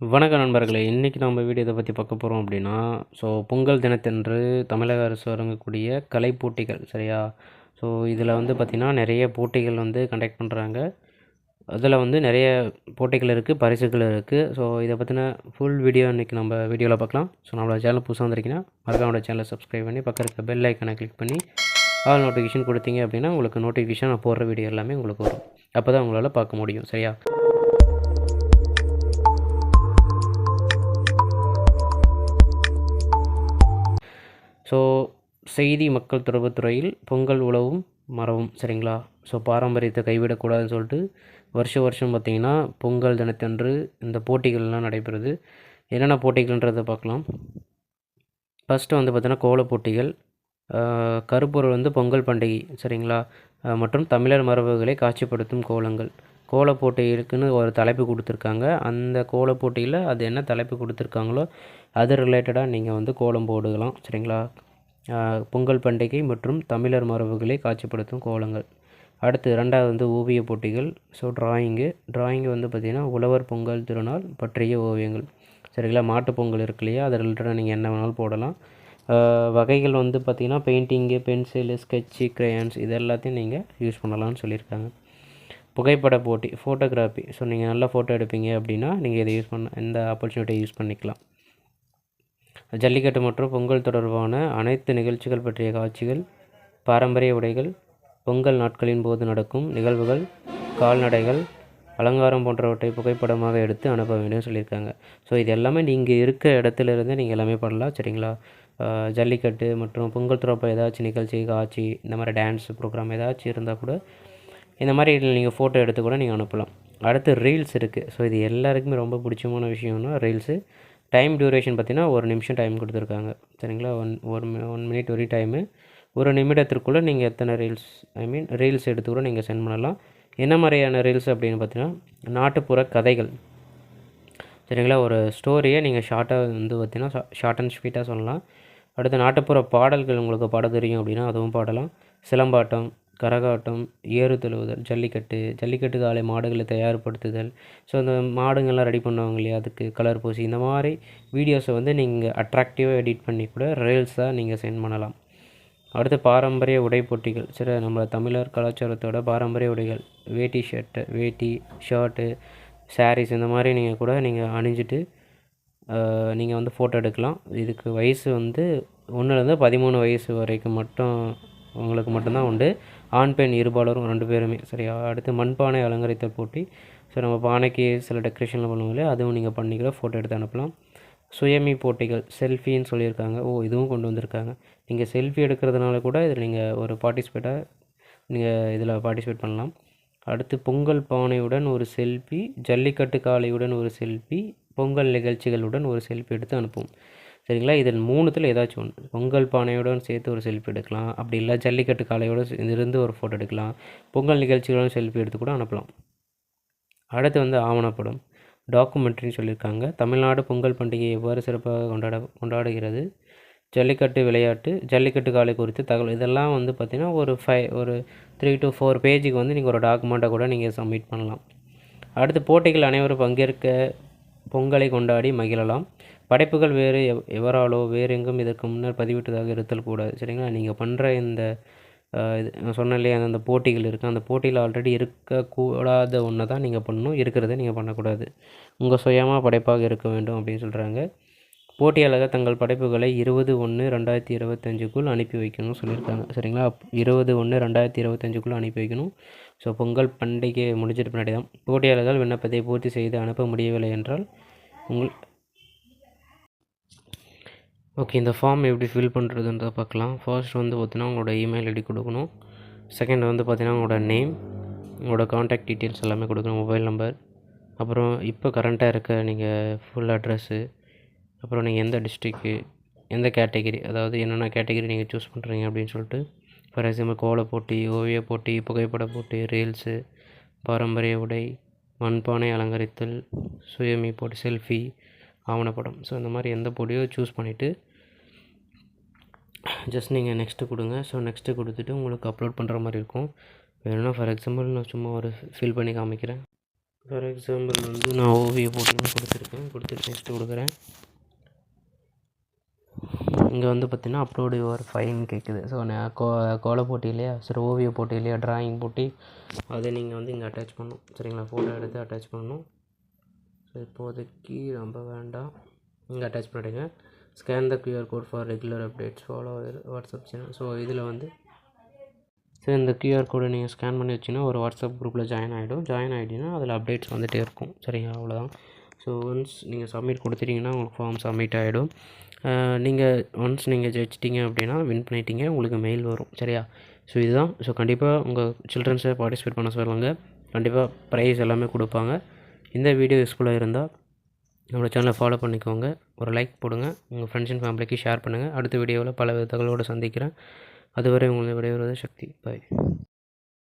வணக்க நண்பர்களே. இன்றைக்கி நம்ம வீடியோ இதை பற்றி பார்க்க போகிறோம் அப்படின்னா ஸோ பொங்கல் தினத்தன்று தமிழக அரசு வழங்கக்கூடிய கலை போட்டிகள் சரியா? ஸோ இதில் வந்து பார்த்திங்கன்னா நிறைய போட்டிகள் வந்து கண்டக்ட் பண்ணுறாங்க அதில் வந்து நிறைய போட்டிகள் இருக்குது பரிசுகள் இருக்குது ஸோ இதை பற்றின ஃபுல் வீடியோ இன்றைக்கி நம்ம வீடியோவில் பார்க்கலாம். ஸோ நம்மளோட சேனல் புதுசாக வந்திருக்கீங்கன்னா மறக்காம நம்மளோட சேனலை சப்ஸ்கிரைப் பண்ணி பக்கம் இருக்க பெல் ஐக்கனை கிளிக் பண்ணி ஆல் நோட்டிஃபிகேஷன் கொடுத்தீங்க அப்படின்னா உங்களுக்கு நோட்டிஃபிகேஷன் நான் போடுற வீடியோ எல்லாமே உங்களுக்கு வரும். அப்போ தான் உங்களால் பார்க்க முடியும் சரியா? ஸோ செய்தி மக்கள் தொடர்புத் துறையில் பொங்கல் உழவும் மரவும் சரிங்களா? ஸோ பாரம்பரியத்தை கைவிடக்கூடாதுன்னு சொல்லிட்டு வருஷம் வருஷம் பார்த்திங்கன்னா பொங்கல் தினத்தன்று இந்த போட்டிகள்லாம் நடைபெறுது. என்னென்ன போட்டிகள்ன்றதை பார்க்கலாம். ஃபஸ்ட்டு வந்து பார்த்திங்கன்னா கோலப் போட்டிகள். கருப்பொருள் வந்து பொங்கல் பண்டிகை சரிங்களா? மற்றும் தமிழர் மரபுகளை காட்சிப்படுத்தும் கோலங்கள். கோலப் போட்டிகளுக்குன்னு ஒரு தலைப்பு கொடுத்துருக்காங்க. அந்த கோலப்போட்டியில் அது என்ன தலைப்பு கொடுத்துருக்காங்களோ அது ரிலேட்டடாக நீங்கள் வந்து கோலம் போடுகலாம் சரிங்களா? பொங்கல் பண்டிகை மற்றும் தமிழர் மரபுகளை காட்சிப்படுத்தும் கோலங்கள். அடுத்து ரெண்டாவது வந்து ஓவியப் போட்டிகள். ஸோ டிராயிங்கு டிராயிங்கு வந்து பார்த்திங்கன்னா உழவர் பொங்கல் திருநாள் பற்றிய ஓவியங்கள். சரிங்களா? மாட்டுப் பொங்கல் இருக்கு இல்லையா? அது ரிலேட்டடாக நீங்கள் என்ன வேணாலும் போடலாம். வகைகள் வந்து பார்த்திங்கன்னா பெயிண்டிங்கு பென்சிலு ஸ்கெட்சு க்ரையான்ஸ் இது எல்லாத்தையும் நீங்கள் யூஸ் பண்ணலாம்னு சொல்லியிருக்காங்க. புகைப்பட போட்டி ஃபோட்டோகிராஃபி ஸோ நீங்கள் நல்லா ஃபோட்டோ எடுப்பீங்க அப்படின்னா நீங்கள் இதை யூஸ் பண்ண இந்த ஆப்பர்ச்சுனிட்டியை யூஸ் பண்ணிக்கலாம். ஜல்லிக்கட்டு மற்றும் பொங்கல் தொடர்பான அனைத்து நிகழ்ச்சிகள் பற்றிய காட்சிகள் பாரம்பரிய உடைகள் பொங்கல் நாட்களின் போது நடக்கும் நிகழ்வுகள் கால்நடைகள் அலங்காரம் போன்றவற்றை புகைப்படமாக எடுத்து அனுப்ப வேண்டும் சொல்லியிருக்காங்க. ஸோ இது எல்லாமே நீங்கள் இருக்க இடத்துலேருந்து நீங்கள் எல்லாமே பண்ணலாம் சரிங்களா? ஜல்லிக்கட்டு மற்றும் பொங்கல் தொடர்பாக ஏதாச்சும் நிகழ்ச்சி காட்சி இந்த மாதிரி டான்ஸ் ப்ரோக்ராம் ஏதாச்சும் இருந்தால் கூட இந்த மாதிரி நீங்கள் ஃபோட்டோ எடுத்து கூட நீங்கள் அனுப்பலாம். அடுத்து ரீல்ஸ் இருக்குது ஸோ இது எல்லாருக்குமே ரொம்ப பிடிச்சமான விஷயம்னா ரீல்ஸு டைம் டியூரேஷன் பார்த்தீங்கன்னா ஒரு நிமிஷம் டைம் கொடுத்துருக்காங்க. சரிங்களா? ஒன் ஒரு ஒன் மினிட் ஒரு டைமு ஒரு நிமிடத்திற்குள்ளே நீங்கள் எத்தனை ரீல்ஸ் ஐ மீன் ரீல்ஸ் எடுத்து கூட நீங்கள் சென்ட் பண்ணலாம். என்ன மாதிரியான ரீல்ஸ் அப்படின்னு பார்த்தீங்கன்னா நாட்டுப்புற கதைகள். சரிங்களா? ஒரு ஸ்டோரியை நீங்கள் ஷார்ட்டாக வந்து பார்த்தீங்கன்னா ஷார்ட் அண்ட் ஸ்வீட்டாக சொல்லலாம். அடுத்து நாட்டுப்புற பாடல்கள் உங்களுக்கு பாட தெரியும் அப்படின்னா அதுவும் பாடலாம். சிலம்பாட்டம் கரகாட்டம் ஏறு தழுவுதல் ஜல்லிக்கட்டு ஜல்லிக்கட்டு காலை மாடுகளை தயார்படுத்துதல். ஸோ அந்த மாடுங்கள்லாம் ரெடி பண்ணுவாங்க இல்லையா? அதுக்கு கலர் பூசி இந்த மாதிரி வீடியோஸை வந்து நீங்கள் அட்ராக்டிவாக எடிட் பண்ணி கூட ரீல்ஸாக நீங்கள் சென்ட் பண்ணலாம். அடுத்து பாரம்பரிய உடை போட்டிகள். சரி நம்ம தமிழர் கலாச்சாரத்தோட பாரம்பரிய உடைகள். வேட்டி ஷர்ட்டு வேட்டி ஷர்ட்டு சாரீஸ் இந்த மாதிரி நீங்கள் கூட நீங்கள் அணிஞ்சிட்டு நீங்கள் வந்து ஃபோட்டோ எடுக்கலாம். இதுக்கு வயசு வந்து ஒன்றுலேருந்து பதிமூணு வயசு வரைக்கும் மட்டும் உங்களுக்கு மட்டும்தான் உண்டு. ஆண் பெண் இருபாலரும் ரெண்டு பேருமே. சரியா அடுத்து மண்பானை அலங்கரித்தல் போட்டி. ஸோ நம்ம பானைக்கு சில டெக்கரேஷன்லாம் பண்ணுவோம் இல்லையா? அதுவும் நீங்கள் பண்ணிக்கலாம் ஃபோட்டோ எடுத்து அனுப்பலாம். சுயமி போட்டிகள் செல்ஃபின்னு சொல்லியிருக்காங்க. ஓ இதுவும் கொண்டு வந்திருக்காங்க. நீங்கள் செல்ஃபி எடுக்கிறதுனால கூட இதில் நீங்கள் ஒரு பார்ட்டிசிபேட்டாக நீங்கள் இதில் பார்ட்டிசிபேட் பண்ணலாம். அடுத்து பொங்கல் பானையுடன் ஒரு செல்ஃபி ஜல்லிக்கட்டு காளையுடன் ஒரு செல்ஃபி பொங்கல் நிகழ்ச்சிகளுடன் ஒரு செல்ஃபி எடுத்து அனுப்பும் சரிங்களா? இதில் மூணுத்தில் ஏதாச்சும் ஒன்று. பொங்கல் பானையுடன் சேர்த்து ஒரு செல்ஃபி எடுக்கலாம். அப்படி இல்லை ஜல்லிக்கட்டு காளையோட இருந்து ஒரு ஃபோட்டோ எடுக்கலாம். பொங்கல் நிகழ்ச்சிகளோட செல்ஃபி எடுத்து கூட அனுப்பலாம். அடுத்து வந்து ஆவணப்படம். டாக்குமெண்ட்ரின்னு சொல்லியிருக்காங்க. தமிழ்நாடு பொங்கல் பண்டிகையை எவ்வாறு சிறப்பாக கொண்டாட கொண்டாடுகிறது? ஜல்லிக்கட்டு விளையாட்டு ஜல்லிக்கட்டு காலை குறித்து தகவல். இதெல்லாம் வந்து பார்த்திங்கன்னா ஒரு ஃபைவ் ஒரு த்ரீ டு ஃபோர் பேஜுக்கு வந்து நீங்கள் ஒரு டாக்குமெண்ட்டை கூட நீங்கள் சப்மிட் பண்ணலாம். அடுத்து போட்டிகள் அனைவரும் பங்கேற்க பொங்கலை கொண்டாடி மகிழலாம். படைப்புகள் வேறு எவ் எவராலோ வேறு எங்கும் இதற்கு முன்னர் பதிவிட்டதாக இருத்தல் கூடாது சரிங்களா? நீங்கள் பண்ணுற இந்த இது நான் சொன்னேன் இல்லையா? அந்த போட்டிகள் இருக்குது அந்த போட்டியில் ஆல்ரெடி இருக்கக்கூடாத ஒன்று தான் நீங்கள் பண்ணணும். இருக்கிறத நீங்கள் பண்ணக்கூடாது. உங்கள் சுயமாக படைப்பாக இருக்க வேண்டும் அப்படின்னு சொல்கிறாங்க போட்டியாளர்கள் தங்கள் படைப்புகளை இருபது ஒன்று ரெண்டாயிரத்தி இருபத்தஞ்சுக்குள் அனுப்பி வைக்கணும்னு சொல்லியிருக்காங்க. சரிங்களா? இருபது ஒன்று ரெண்டாயிரத்தி இருபத்தஞ்சுக்குள் அனுப்பி வைக்கணும். ஸோ பொங்கல் பண்டிகை முடிஞ்சிட்டு பின்னாடி தான் போட்டியாளர்கள் விண்ணப்பத்தை பூர்த்தி செய்து அனுப்ப முடியவில்லை என்றால் உங்கள் ஓகே இந்த ஃபார்ம் எப்படி ஃபில் பண்ணுறதுன்றத பார்க்கலாம். ஃபர்ஸ்ட் வந்து பார்த்தீங்கன்னா உங்களோட இமெயில் ஐடி கொடுக்கணும். செகண்ட் வந்து பார்த்தீங்கன்னா உங்களோட நேம் உங்களோட காண்டாக்ட் டீட்டெயில்ஸ் எல்லாமே கொடுக்கணும் மொபைல் நம்பர் அப்புறம் இப்போ கரண்ட்டாக இருக்க நீங்கள் ஃபுல் அட்ரஸ்ஸு அப்புறம் நீங்கள் எந்த டிஸ்ட்ரிக்கு எந்த கேட்டகிரி அதாவது என்னென்ன கேட்டகிரி நீங்கள் சூஸ் பண்ணுறீங்க அப்படின்னு சொல்லிட்டு ஃபார் எக்ஸாம்பிள் கோல போட்டி ஓவிய போட்டி புகைப்பட போட்டி ரீல்ஸு பாரம்பரிய உடை மண்பானை அலங்கரித்தல் சுயமி போட்டி செல்ஃபி ஆவணப்படம். ஸோ இந்த மாதிரி எந்த போட்டியோ சூஸ் பண்ணிவிட்டு ஜஸ்ட் நீங்கள் நெக்ஸ்ட்டு கொடுங்க. ஸோ நெக்ஸ்ட்டு கொடுத்துட்டு உங்களுக்கு அப்லோட் பண்ணுற மாதிரி இருக்கும். வேணும்னா ஃபார் எக்ஸாம்பிள் நான் சும்மா ஒரு ஃபில் பண்ணி காமிக்கிறேன். ஃபார் எக்ஸாம்பிள் வந்து நான் ஓவிய போட்டியும் கொடுத்துருக்கேன். கொடுத்துட்டு நெக்ஸ்ட்டு கொடுக்குறேன். இங்கே வந்து பார்த்தீங்கன்னா அப்லோடு யுவர் ஃபைன் கேட்குது ஸோ நான் கோ கோலை போட்டியிலையா சரி ஓவிய போட்டியிலையா ட்ராயிங் போட்டி. அதை நீங்கள் வந்து இங்கே அட்டாச் பண்ணணும். சரிங்களா? ஃபோட்டோ எடுத்து அட்டாச் பண்ணணும். ஸோ இப்போதைக்கு ரொம்ப வேண்டாம். இங்கே அட்டாச் பண்ணிடுங்க. Scan the QR code for regular updates follow WhatsApp channel so இதில் வந்து ஸோ இந்த கியூஆர் கோடை நீங்கள் ஸ்கேன் பண்ணி வச்சிங்கன்னா ஒரு வாட்ஸ்அப் குரூப்பில் ஜாயின் ஆகிடும் ஜாயின் ஆகிட்டிங்கன்னா அதில் அப்டேட்ஸ் வந்துகிட்டே இருக்கும். சரிங்களா? அவ்வளோதான் ஸோ ஒன்ஸ் நீங்கள் சப்மிட் கொடுத்துட்டிங்கன்னா உங்களுக்கு ஃபார்ம் சப்மிட் ஆகிடும் நீங்கள் ஒன்ஸ் நீங்கள் ஜெயிச்சிட்டிங்க அப்படின்னா வின் பண்ணிட்டீங்க உங்களுக்கு மெயில் வரும். சரியா? ஸோ இதுதான். ஸோ கண்டிப்பாக உங்கள் சில்ட்ரன்ஸை பார்ட்டிசிபேட் பண்ண சொல்லுங்கள் கண்டிப்பாக ப்ரைஸ் எல்லாமே கொடுப்பாங்க. இந்த வீடியோ யூஸ்ஃபுல்லாக இருந்தால் நம்மளோட சேனலை ஃபாலோ பண்ணிக்கோங்க. ஒரு லைக் போடுங்க. உங்கள் ஃப்ரெண்ட்ஸ் அண்ட் ஃபேமிலிக்கு ஷேர் பண்ணுங்கள் அடுத்த வீடியோவில் பல தகவலோடு சந்திக்கிறேன். அதுவரை உங்களை விடைபெறுவது சக்தி. பாய்